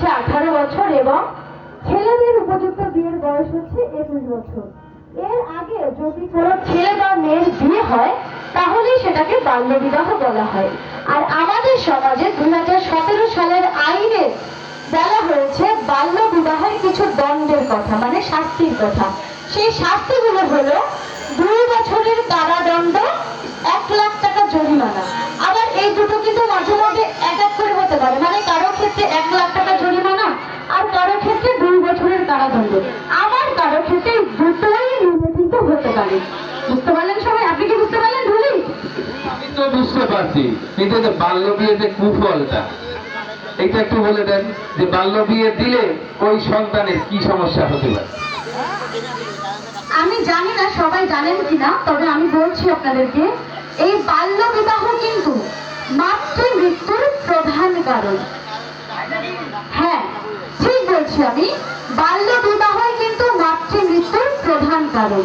হচ্ছে আঠারো বছর এবং ছেলেদের উপযুক্ত বিয়ের বয়স হচ্ছে একুশ বছর। এর আগে যদি কোনো ছেলে বা মেয়ের বিয়ে হয়, তাহলেই সেটাকে বাল্যবিবাহ বলা হয়। আর আমাদের সমাজে দুই সালের আইনে বলা হয়েছে, বাল্য বিবাহের কিছু দণ্ডের কথা মানে শাস্তির কথা। সেই শাস্তিগুলো হলো দুই বছরের কারাদণ্ড, এক লাখ টাকা জরিমানা। আবার এই দুটো কিন্তু মাঝে বুঝতে পারলেন সবাই? আপনি কি বুঝতে পারলেন ধুলি আমি তো বুঝতে পারছি কিন্তু এই যে বাল্য বিয়ে যে কুফলটা এটা একটু বলে দেন যে বাল্য বিয়ে দিলে ওই সন্তানের কি সমস্যা হতে পারে? আমি জানি না সবাই জানেন কিনা তবে আমি বলছি আপনাদেরকে এই বাল্য বিবাহ কিন্তু মাতৃ মৃত্যুর প্রধান কারণ। হ্যাঁ ঠিক বলছি আমি বাল্য বিবাহই কিন্তু মাতৃ মৃত্যুর প্রধান কারণ।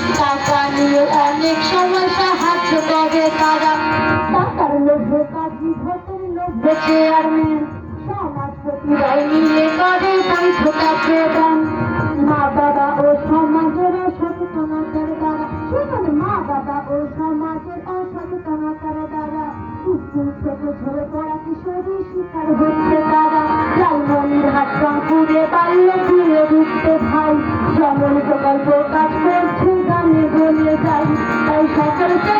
অনেক সময় সাহায্য করে তারা। টাকার লোভে কাজী ভোটের লোভে চেয়ারম্যান সমাজপতিরাই মিলে করে মা বাবা ও সমাজের সচেতনতার দ্বারা। সেখানে মা বাবা ও সমাজের অসচেতনতার দ্বারা। স্কুল থেকে ঝরে পড়া কিশোরী শিকার হচ্ছে।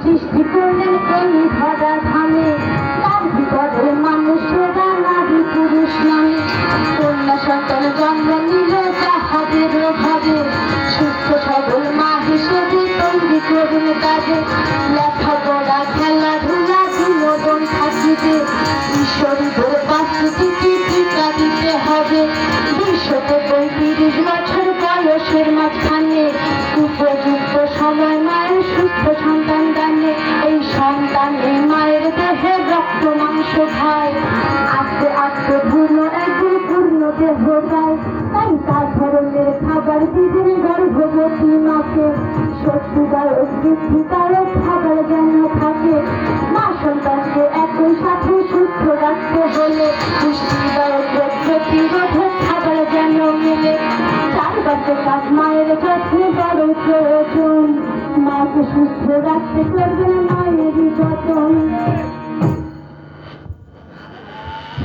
সৃষ্টি করলেন এই ধরা ধামে তার বিপদে মানুষেরা নারী পুরুষ নামে কন্যা সন্তান জন্ম নিল যাহাদের ভাবে সুস্থ সবল মা হিসেবে তৈরি করুন কাজে লেখাপড়া খেলাধুলা বিনোদন থাকিবে ঈশ্বরীদের বাস্তুতিকে টিকা দিতে হবে বিশ্বতে পঁয়ত্রিশ বছর বয়সের মাঝখানে পায় তাই তার ধরনের খাবার দিবেন গর্ভবতী থাকে। মা সন্তানকে একই সাথে সুস্থ রাখতে হলে পুষ্টিদায়ক প্রতিরোধক খাবার যেন মেলে। চার বছর কাজ মায়ের মায়েরই যতন।